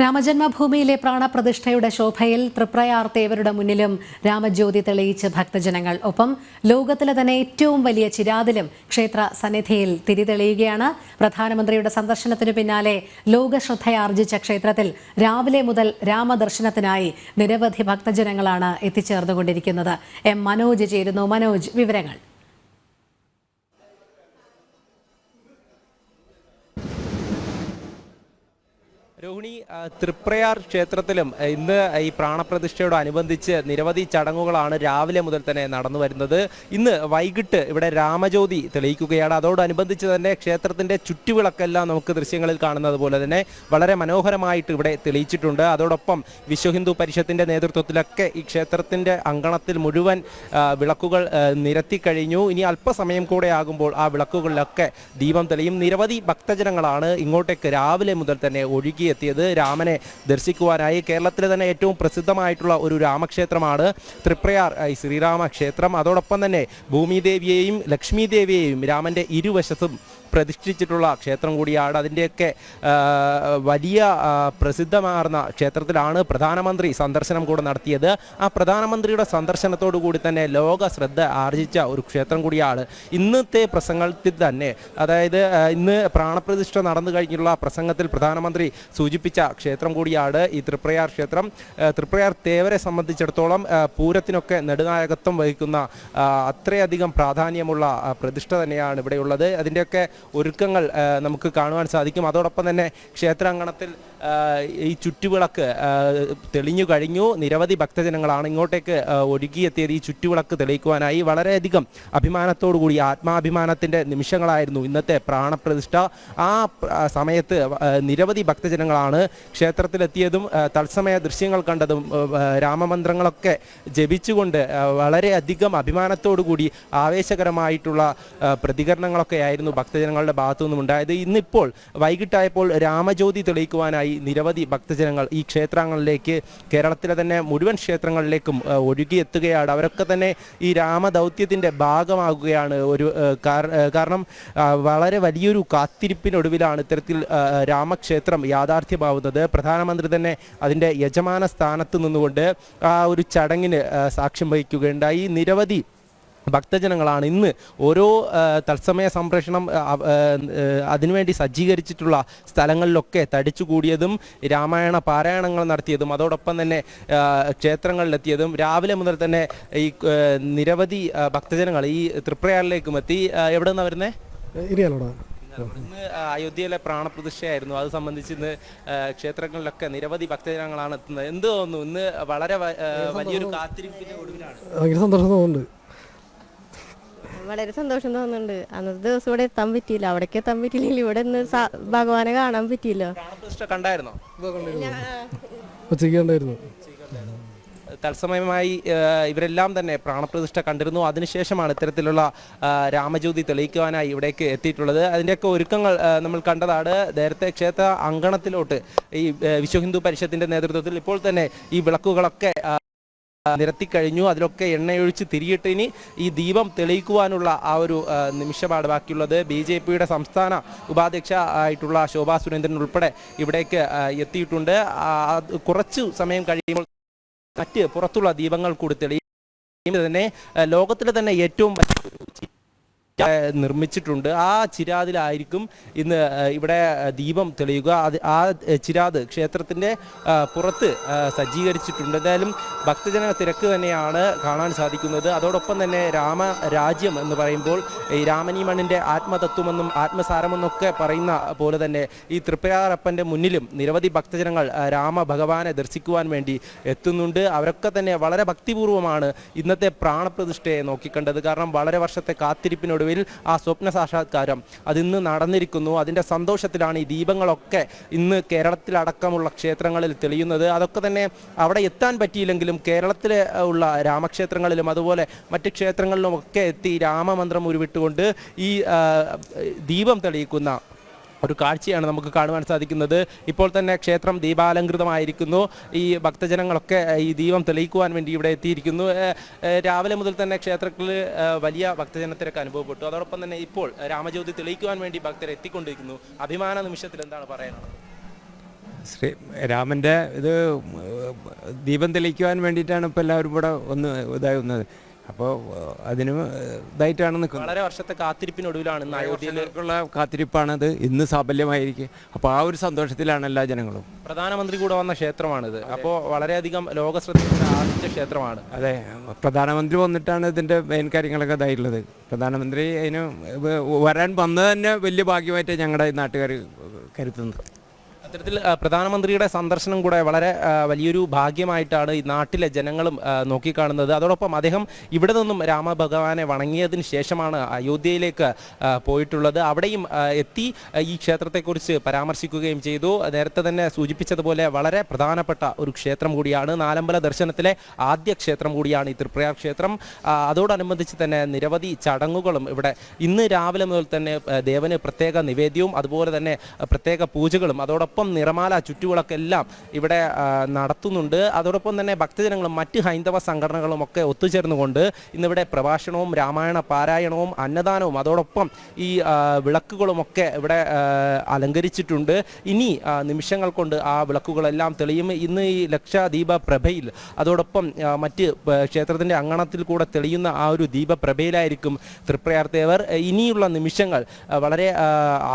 രാമജന്മഭൂമിയിലെ പ്രാണപ്രതിഷ്ഠയുടെ ശോഭയിൽ തൃപ്രയാർത്തേവരുടെ മുന്നിലും രാമജ്യോതി തെളിയിച്ച് ഭക്തജനങ്ങൾ. ഒപ്പം ലോകത്തിലെ തന്നെ ഏറ്റവും വലിയ ചിരാതിലും ക്ഷേത്ര സന്നിധിയിൽ തിരിതെളിയുകയാണ് പ്രധാനമന്ത്രിയുടെ സന്ദർശനത്തിനു പിന്നാലെ ലോകശ്രദ്ധയാർജിച്ച ക്ഷേത്രത്തിൽ രാവിലെ മുതൽ രാമദർശനത്തിനായി നിരവധി ഭക്തജനങ്ങളാണ് എത്തിച്ചേർന്നുകൊണ്ടിരിക്കുന്നത്. എം മനോജ് ചേരുന്നു. മനോജ് വിവരങ്ങൾ. രോഹിണി തൃപ്രയാർ ക്ഷേത്രത്തിലും ഇന്ന് ഈ പ്രാണപ്രതിഷ്ഠയോടനുബന്ധിച്ച് നിരവധി ചടങ്ങുകളാണ് രാവിലെ മുതൽ തന്നെ നടന്നു വരുന്നത്. ഇന്ന് വൈകിട്ട് ഇവിടെ രാമജ്യോതി തെളിയിക്കുകയാണ്. അതോടനുബന്ധിച്ച് തന്നെ ക്ഷേത്രത്തിന്റെ ചുറ്റുവിളക്കെല്ലാം നമുക്ക് ദൃശ്യങ്ങളിൽ കാണുന്നത് പോലെ തന്നെ വളരെ മനോഹരമായിട്ട് ഇവിടെ തെളിയിച്ചിട്ടുണ്ട്. അതോടൊപ്പം വിശ്വ ഹിന്ദു പരിഷത്തിന്റെ നേതൃത്വത്തിലൊക്കെ ഈ ക്ഷേത്രത്തിന്റെ അങ്കണത്തിൽ മുഴുവൻ വിളക്കുകൾ നിരത്തി കഴിഞ്ഞു. ഇനി അല്പസമയം കൂടെ ആകുമ്പോൾ ആ വിളക്കുകളിലൊക്കെ ദീപം തെളിയും. നിരവധി ഭക്തജനങ്ങളാണ് ഇങ്ങോട്ടേക്ക് രാവിലെ മുതൽ തന്നെ ഒഴുകിയെത്തിയത് രാമനെ ദർശിക്കുവാനായി കേരളത്തിലെ തന്നെ ഏറ്റവും പ്രസിദ്ധമായിട്ടുള്ള ഒരു രാമക്ഷേത്രമാണ് തൃപ്രയാർ ശ്രീരാമ ക്ഷേത്രം അതോടൊപ്പം തന്നെ ഭൂമിദേവിയെയും ലക്ഷ്മി ദേവിയെയും രാമന്റെ ഇരുവശത്തും പ്രതിഷ്ഠിച്ചിട്ടുള്ള ക്ഷേത്രം കൂടിയാണ്. അതിന്റെയൊക്കെ വലിയ പ്രസിദ്ധമാർന്ന ക്ഷേത്രത്തിലാണ് പ്രധാനമന്ത്രി സന്ദർശനം കൂടെ നടത്തിയത്. ആ പ്രധാനമന്ത്രിയുടെ സന്ദർശനത്തോടു കൂടി തന്നെ ലോക ശ്രദ്ധ ആർജിച്ച ഒരു ക്ഷേത്രം കൂടിയാണ് ഇന്നത്തെ പ്രസംഗത്തിൽ തന്നെ. അതായത് ഇന്ന് പ്രാണപ്രതിഷ്ഠ നടന്നു കഴിഞ്ഞുള്ള പ്രസംഗത്തിൽ പ്രധാനമന്ത്രി സൂചിപ്പിച്ച ക്ഷേത്രം കൂടിയാണ് ഈ തൃപ്രയാർ ക്ഷേത്രം. തൃപ്രയാർ തേവരെ സംബന്ധിച്ചിടത്തോളം പൂരത്തിനൊക്കെ നെടുനായകത്വം വഹിക്കുന്ന അത്രയധികം പ്രാധാന്യമുള്ള പ്രതിഷ്ഠ തന്നെയാണ് ഇവിടെയുള്ളത്. അതിന്റെയൊക്കെ ഒരുക്കങ്ങൾ നമുക്ക് കാണുവാൻ സാധിക്കും. അതോടൊപ്പം തന്നെ ക്ഷേത്രാങ്കണത്തിൽ ഈ ചുറ്റുവിളക്ക് തെളിഞ്ഞു കഴിഞ്ഞു. നിരവധി ഭക്തജനങ്ങളാണ് ഇങ്ങോട്ടേക്ക് ഒഴുകിയെത്തിയത്. ഈ ചുറ്റുവിളക്ക് തെളിയിക്കുവാനായി വളരെയധികം അഭിമാനത്തോടു കൂടി ആത്മാഭിമാനത്തിന്റെ നിമിഷങ്ങളായിരുന്നു ഇന്നത്തെ പ്രാണപ്രതിഷ്ഠ. ആ സമയത്ത് നിരവധി ഭക്തജനങ്ങളാണ് ക്ഷേത്രത്തിലെത്തിയതും തത്സമയ ദൃശ്യങ്ങൾ കണ്ടതും രാമമന്ത്രങ്ങളൊക്കെ ജപിച്ചുകൊണ്ട് വളരെയധികം അഭിമാനത്തോടു കൂടി ആവേശകരമായിട്ടുള്ള പ്രതികരണങ്ങളൊക്കെ ആയിരുന്നു ഭക്തജനങ്ങളുടെ ഭാഗത്തു നിന്നും ഉണ്ടായത്. ഇന്നിപ്പോൾ വൈകിട്ടായപ്പോൾ രാമജ്യോതി തെളിയിക്കുവാനായി നിരവധി ഭക്തജനങ്ങൾ ഈ ക്ഷേത്രങ്ങളിലേക്ക് കേരളത്തിലെ തന്നെ മുഴുവൻ ക്ഷേത്രങ്ങളിലേക്കും ഒഴുകിയെത്തുകയാണ്. അവരൊക്കെ തന്നെ ഈ രാമദൗത്യത്തിന്റെ ഭാഗമാകുകയാണ്. ഒരു കാരണം വളരെ വലിയൊരു കാത്തിരിപ്പിനൊടുവിലാണ് ഇത്തരത്തിൽ രാമക്ഷേത്രം യാഥാർത്ഥ്യമാവുന്നത്. പ്രധാനമന്ത്രി തന്നെ അതിന്റെ യജമാന സ്ഥാനത്ത് നിന്നുകൊണ്ട് ആ ഒരു ചടങ്ങിന് സാക്ഷ്യം വഹിക്കുകയുണ്ടായി. നിരവധി ഭക്തജനങ്ങളാണ് ഇന്ന് ഓരോ തത്സമയ സംപ്രേഷണം അതിനുവേണ്ടി സജ്ജീകരിച്ചിട്ടുള്ള സ്ഥലങ്ങളിലൊക്കെ തടിച്ചുകൂടിയതും രാമായണ പാരായണങ്ങൾ നടത്തിയതും അതോടൊപ്പം തന്നെ ക്ഷേത്രങ്ങളിലെത്തിയതും രാവിലെ മുതൽ തന്നെ ഈ നിരവധി ഭക്തജനങ്ങൾ ഈ തൃപ്രയാറിലേക്കും എത്തി. എവിടെ നിന്നാണ് വരുന്നത് ഇരിയാലോടാ. ഇന്ന് അയോധ്യയിലെ പ്രാണപ്രതിഷ്ഠയായിരുന്നു. അത് സംബന്ധിച്ച് ഇന്ന് ക്ഷേത്രങ്ങളിലൊക്കെ നിരവധി ഭക്തജനങ്ങളാണ് എത്തുന്നത്. എന്ത് തോന്നുന്നു? ഇന്ന് വളരെ വലിയൊരു കാത്തിരിപ്പിന്റെ ഒടുവിലാണ്. സന്തോഷം തോന്നുന്നുണ്ട്. വളരെ സന്തോഷം തോന്നുന്നുണ്ട്. അന്നത്തെ ദിവസം ഇവിടെ എത്താൻ പറ്റിയില്ല. അവിടേക്ക് എത്താൻ പറ്റിയില്ലെങ്കിൽ ഇവിടെ നിന്ന് ഭഗവാനെ കാണാൻ പറ്റിയില്ലോ. പ്രാണപ്രതിഷ്ഠ കണ്ടായിരുന്നോ? ഉച്ചയ്ക്ക് കണ്ടായിരുന്നു തത്സമയമായി ഇവരെല്ലാം തന്നെ പ്രാണപ്രതിഷ്ഠ കണ്ടിരുന്നു. അതിനുശേഷമാണ് ഇത്തരത്തിലുള്ള രാമജ്യോതി തെളിയിക്കുവാനായി ഇവിടേക്ക് എത്തിയിട്ടുള്ളത്. അതിന്റെയൊക്കെ ഒരുക്കങ്ങൾ നമ്മൾ കണ്ടതാണ്. നേരത്തെ ക്ഷേത്ര അങ്കണത്തിലോട്ട് ഈ വിശ്വഹിന്ദു വിശ്വ ഹിന്ദു പരിഷത്തിന്റെ നേതൃത്വത്തിൽ ഇപ്പോൾ തന്നെ ഈ വിളക്കുകളൊക്കെ നിരത്തിക്കഴിഞ്ഞു. അതിലൊക്കെ എണ്ണയൊഴിച്ച് തിരിയിട്ട് ഇനി ഈ ദീപം തെളിയിക്കുവാനുള്ള ആ ഒരു നിമിഷമാണ് ബാക്കിയുള്ളത്. ബി ജെ പിയുടെ സംസ്ഥാന ഉപാധ്യക്ഷ ആയിട്ടുള്ള ശോഭാ സുരേന്ദ്രൻ ഉൾപ്പെടെ ഇവിടേക്ക് എത്തിയിട്ടുണ്ട്. കുറച്ച് സമയം കഴിയുമ്പോൾ മറ്റ് പുറത്തുള്ള ദീപങ്ങൾ കൂടി തെളിയും. തന്നെ ലോകത്തിലെ തന്നെ ഏറ്റവും വലിയ നിർമ്മിച്ചിട്ടുണ്ട്. ആ ചിരാതിലായിരിക്കും ഇന്ന് ഇവിടെ ദീപം തെളിയുക. അത് ആ ചിരാത് ക്ഷേത്രത്തിന്റെ പുറത്ത് സജ്ജീകരിച്ചിട്ടുണ്ട്. എന്തായാലും ഭക്തജന തിരക്ക് തന്നെയാണ് കാണാൻ സാധിക്കുന്നത്. അതോടൊപ്പം തന്നെ രാമ രാജ്യം എന്ന് പറയുമ്പോൾ ഈ രാമനീ മണ്ണിന്റെ ആത്മതത്വമെന്നും ആത്മസാരമെന്നൊക്കെ പറയുന്ന പോലെ തന്നെ ഈ തൃപ്പയാറപ്പന്റെ മുന്നിലും നിരവധി ഭക്തജനങ്ങൾ രാമ ഭഗവാനെ ദർശിക്കുവാൻ വേണ്ടി എത്തുന്നുണ്ട്. അവരൊക്കെ തന്നെ വളരെ ഭക്തിപൂർവമാണ് ഇന്നത്തെ പ്രാണപ്രതിഷ്ഠയെ നോക്കിക്കണ്ടത്. കാരണം വളരെ വർഷത്തെ കാത്തിരിപ്പിനൊടുവിൽ ആ സ്വപ്ന സാക്ഷാത്കാരം. അതിന്ന് നടന്നിരിക്കുന്നു. അതിന്റെ സന്തോഷത്തിലാണ് ഈ ദീപങ്ങളൊക്കെ ഇന്ന് കേരളത്തിലടക്കമുള്ള ക്ഷേത്രങ്ങളിൽ തെളിയുന്നത്. അതൊക്കെ തന്നെ അവിടെ എത്താൻ പറ്റിയില്ലെങ്കിലും കേരളത്തിലെ ഉള്ള രാമക്ഷേത്രങ്ങളിലും അതുപോലെ മറ്റ് ക്ഷേത്രങ്ങളിലും ഒക്കെ എത്തി രാമമന്ത്രം ഉരുവിട്ടുകൊണ്ട് ഈ ദീപം തെളിയിക്കുന്ന ഒരു കാഴ്ചയാണ് നമുക്ക് കാണുവാൻ സാധിക്കുന്നത്. ഇപ്പോൾ തന്നെ ക്ഷേത്രം ദീപാലങ്കൃതമായിരിക്കുന്നു ഈ ഭക്തജനങ്ങളൊക്കെ ഈ ദീപം തെളിയിക്കുവാൻ വേണ്ടി ഇവിടെ എത്തിയിരിക്കുന്നു. രാവിലെ മുതൽ തന്നെ ക്ഷേത്രത്തിൽ വലിയ ഭക്തജനത്തിരക്ക് അനുഭവപ്പെട്ടു. അതോടൊപ്പം തന്നെ ഇപ്പോൾ രാമജ്യോതി തെളിയിക്കുവാൻ വേണ്ടി ഭക്തർ എത്തിക്കൊണ്ടിരിക്കുന്നു. അഭിമാന നിമിഷത്തിൽ എന്താണ് പറയാനുള്ളത്? ശ്രീ രാമന്റെ ഇത് ദീപം തെളിയിക്കുവാൻ വേണ്ടിയിട്ടാണ് ഇപ്പോൾ എല്ലാവരും ഇവിടെ ഒന്ന് ഇതായി വന്നത്. അപ്പോൾ അതിന് ഇതായിട്ടാണ് നിൽക്കുന്നത്. വളരെ വർഷത്തെ കാത്തിരിപ്പിനൊടുവിലാണ് ഇന്ന് അയോധ്യയിലേക്കുള്ള കാത്തിരിപ്പാണത്. ഇന്ന് സാഫല്യമായിരിക്കും അപ്പോൾ ആ ഒരു സന്തോഷത്തിലാണ് എല്ലാ ജനങ്ങളും. പ്രധാനമന്ത്രി കൂടെ വന്ന ക്ഷേത്രമാണിത്. അപ്പോൾ വളരെയധികം ലോക ശ്രദ്ധയുടെ ആദ്യത്തെ ക്ഷേത്രമാണ്. അതെ. പ്രധാനമന്ത്രി വന്നിട്ടാണ് ഇതിന്റെ മെയിൻ കാര്യങ്ങളൊക്കെ ഇതായിട്ടുള്ളത്. പ്രധാനമന്ത്രി അതിന് വരാൻ വന്നത് തന്നെ വലിയ ഭാഗ്യമായിട്ട് ഞങ്ങളുടെ നാട്ടുകാർ കരുതുന്നത്. അത്തരത്തിൽ പ്രധാനമന്ത്രിയുടെ സന്ദർശനം കൂടെ വളരെ വലിയൊരു ഭാഗ്യമായിട്ടാണ് ഈ നാട്ടിലെ ജനങ്ങളും നോക്കിക്കാണുന്നത്. അതോടൊപ്പം അദ്ദേഹം ഇവിടെ നിന്നും രാമഭഗവാനെ വണങ്ങിയതിന് ശേഷമാണ് അയോധ്യയിലേക്ക് പോയിട്ടുള്ളത്. അവിടെയും എത്തി ഈ ക്ഷേത്രത്തെക്കുറിച്ച് പരാമർശിക്കുകയും ചെയ്തു. നേരത്തെ തന്നെ സൂചിപ്പിച്ചതുപോലെ വളരെ പ്രധാനപ്പെട്ട ഒരു ക്ഷേത്രം കൂടിയാണ് നാലമ്പല ദർശനത്തിലെ ആദ്യ ക്ഷേത്രം കൂടിയാണ് ഈ തൃപ്രയാർ ക്ഷേത്രം. അതോടനുബന്ധിച്ച് തന്നെ നിരവധി ചടങ്ങുകളും ഇവിടെ ഇന്ന് രാവിലെ മുതൽ തന്നെ ദേവന് പ്രത്യേക നിവേദ്യവും അതുപോലെ തന്നെ പ്രത്യേക പൂജകളും അതോടൊപ്പം നിറമാല ചുറ്റുവിളക്കെല്ലാം ഇവിടെ നടത്തുന്നുണ്ട്. അതോടൊപ്പം തന്നെ ഭക്തജനങ്ങളും മറ്റ് ഹൈന്ദവ സംഘടനകളും ഒക്കെ ഒത്തുചേർന്നുകൊണ്ട് ഇന്നിവിടെ പ്രഭാഷണവും രാമായണ പാരായണവും അന്നദാനവും അതോടൊപ്പം ഈ വിളക്കുകളുമൊക്കെ ഇവിടെ അലങ്കരിച്ചിട്ടുണ്ട്. ഇനി നിമിഷങ്ങൾ കൊണ്ട് ആ വിളക്കുകളെല്ലാം തെളിയും. ഇന്ന് ഈ ലക്ഷദീപ പ്രഭയിൽ അതോടൊപ്പം മറ്റ് ക്ഷേത്രത്തിന്റെ അങ്കണത്തിൽ കൂടെ തെളിയുന്ന ആ ഒരു ദീപപ്രഭയിലായിരിക്കും തൃപ്രയാർത്തേവർ ഇനിയുള്ള നിമിഷങ്ങൾ വളരെ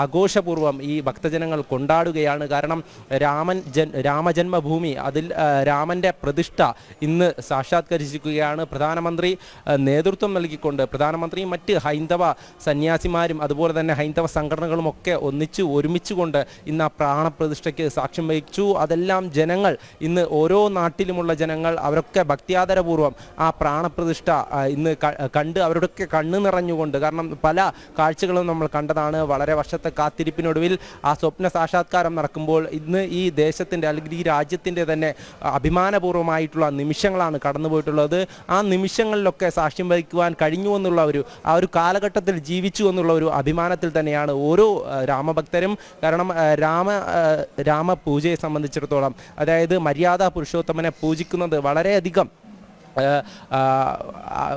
ആഘോഷപൂർവം ഈ ഭക്തജനങ്ങൾ കൊണ്ടാടുകയാണ് കാരണം രാമൻ ജൻ രാമജന്മഭൂമി അതിൽ രാമന്റെ പ്രതിഷ്ഠ ഇന്ന് സാക്ഷാത്കരിച്ചിരിക്കുകയാണ്. പ്രധാനമന്ത്രി നേതൃത്വം നൽകിക്കൊണ്ട് പ്രധാനമന്ത്രിയും മറ്റ് ഹൈന്ദവ സന്യാസിമാരും അതുപോലെ തന്നെ ഹൈന്ദവ സംഘടനകളും ഒക്കെ ഒന്നിച്ച് ഒരുമിച്ചുകൊണ്ട് ഇന്ന് ആ പ്രാണപ്രതിഷ്ഠയ്ക്ക് സാക്ഷ്യം വഹിച്ചു. അതെല്ലാം ജനങ്ങൾ ഇന്ന് ഓരോ നാട്ടിലുമുള്ള ജനങ്ങൾ അവരൊക്കെ ഭക്തിയാദരപൂർവം ആ പ്രാണപ്രതിഷ്ഠ ഇന്ന് കണ്ട് അവരുടെയൊക്കെ കണ്ണ് നിറഞ്ഞുകൊണ്ട് കാരണം പല കാഴ്ചകളും നമ്മൾ കണ്ടതാണ്. വളരെ വർഷത്തെ കാത്തിരിപ്പിനൊടുവിൽ ആ സ്വപ്ന സാക്ഷാത്കാരം നടക്കുമ്പോൾ ഇന്ന് ഈ ദേശത്തിന്റെ അല്ലെങ്കിൽ ഈ രാജ്യത്തിന്റെ തന്നെ അഭിമാനപൂർവമായിട്ടുള്ള നിമിഷങ്ങളാണ് കടന്നുപോയിട്ടുള്ളത്. ആ നിമിഷങ്ങളിലൊക്കെ സാക്ഷ്യം വഹിക്കുവാൻ കഴിഞ്ഞു എന്നുള്ള ഒരു ആ ഒരു കാലഘട്ടത്തിൽ ജീവിച്ചു എന്നുള്ള ഒരു അഭിമാനത്തിൽ തന്നെയാണ് ഓരോ രാമഭക്തരും. കാരണം രാമ രാമപൂജയെ സംബന്ധിച്ചിടത്തോളം അതായത് മര്യാദ പുരുഷോത്തമനെ പൂജിക്കുന്നത് വളരെയധികം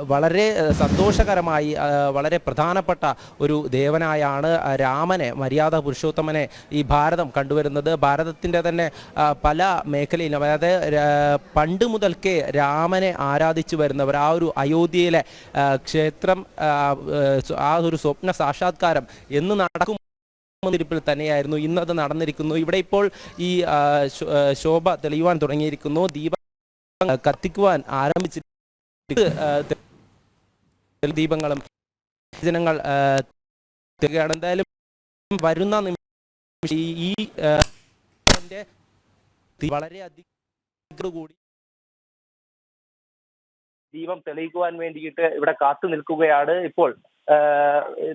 വളരെ സന്തോഷകരമായി വളരെ പ്രധാനപ്പെട്ട ഒരു ദേവനായാണ് രാമനെ മര്യാദ പുരുഷോത്തമനെ ഈ ഭാരതം കണ്ടുവരുന്നത്. ഭാരതത്തിന്റെ തന്നെ പല മേഖലയിലും അതായത് പണ്ട് മുതൽക്കേ രാമനെ ആരാധിച്ചു വരുന്നവർ ആ ഒരു അയോധ്യയിലെ ക്ഷേത്രം ആ, ഒരു സ്വപ്ന സാക്ഷാത്കാരം എന്ന് നടക്കും ിൽ തന്നെയായിരുന്നു ഇന്നത് നടന്നിരിക്കുന്നു. ഇവിടെ ഇപ്പോൾ ഈ ശോഭ തെളിയുവാൻ തുടങ്ങിയിരിക്കുന്നു. ദീപ കത്തിക്കുവാൻ ആരംഭിച്ചിട്ട് ദീപങ്ങളും ജനങ്ങൾ എന്തായാലും വരുന്ന നിമിഷം ഈ വളരെ അധികം കൂടി ദീപം തെളിയിക്കുവാൻ വേണ്ടിയിട്ട് ഇവിടെ കാത്തു നിൽക്കുകയാണ് ഇപ്പോൾ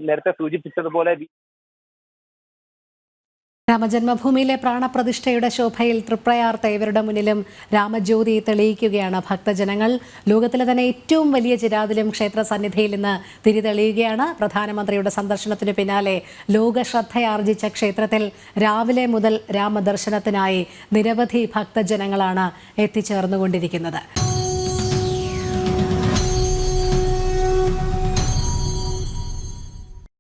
നേരത്തെ സൂചിപ്പിച്ചതുപോലെ രാമജന്മഭൂമിയിലെ പ്രാണപ്രതിഷ്ഠയുടെ ശോഭയിൽ തൃപ്രയാർത്ത ഇവരുടെ മുന്നിലും രാമജ്യോതി തെളിയിക്കുകയാണ് ഭക്തജനങ്ങൾ. ലോകത്തിലെ തന്നെ ഏറ്റവും വലിയ ചിരാതിലും ക്ഷേത്ര സന്നിധിയിൽ ഇന്ന് തിരിതെളിയുകയാണ് പ്രധാനമന്ത്രിയുടെ സന്ദർശനത്തിന് പിന്നാലെ ലോകശ്രദ്ധയാർജിച്ച ക്ഷേത്രത്തിൽ രാവിലെ മുതൽ രാമദർശനത്തിനായി നിരവധി ഭക്തജനങ്ങളാണ് എത്തിച്ചേർന്നുകൊണ്ടിരിക്കുന്നത്.